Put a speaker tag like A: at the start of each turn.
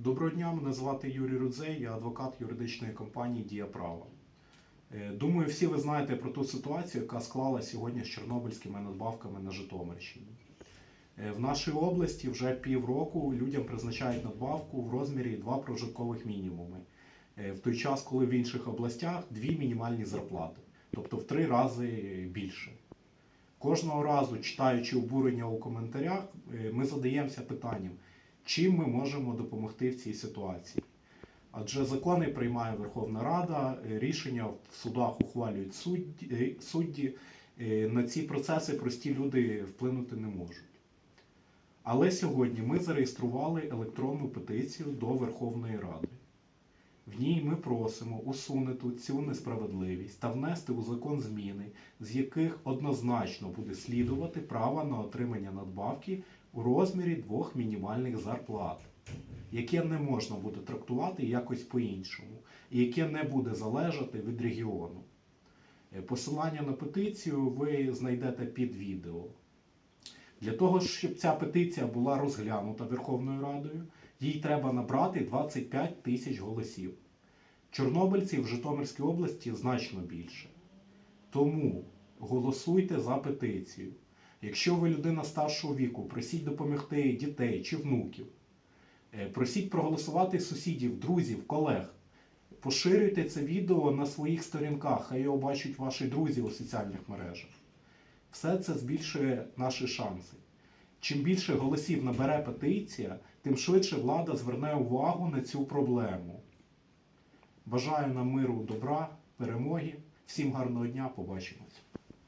A: Доброго дня, мене звати Юрій Рудзей, я адвокат юридичної компанії Дія Права. Е, Думаю, всі ви знаєте про ту ситуацію, яка склалася сьогодні з чорнобильськими надбавками на Житомирщині. Е, В нашій області вже півроку людям призначають надбавку в розмірі 2 прожиткових мінімуми. Е, В той час, коли в інших областях дві мінімальні зарплати, тобто в три рази більше. Кожного разу, читаючи обурення у коментарях, ми задаємося питанням, чим ми можемо допомогти в цій ситуації. Адже закони приймає Верховна Рада, е, рішення в судах ухвалюють судді, е, судді. Е, На ці процеси прості люди вплинути не можуть. Але сьогодні ми зареєстрували електронну петицію до Верховної Ради. В ній ми просимо усунути цю несправедливість та внести у закон зміни, з яких однозначно буде слідувати право на отримання надбавки у розмірі двох мінімальних зарплат, яке не можна буде трактувати якось по-іншому, і яке не буде залежати від регіону. Е, Посилання на петицію ви знайдете під відео. Для того, щоб ця петиція була розглянута Верховною Радою, їй треба набрати 25 тисяч голосів. Чорнобильців в Житомирській області значно більше. Тому голосуйте за петицію. Якщо ви людина старшого віку, просіть допомогти дітей чи внуків. Е, Просіть проголосувати сусідів, друзів, колег. Поширюйте це відео на своїх сторінках, хай його бачать ваші друзі у соціальних мережах. Все це збільшує наші шанси. Чим більше голосів набере петиція, тим швидше влада зверне увагу на цю проблему. Бажаю нам миру, добра, перемоги. Всім гарного дня, побачимось.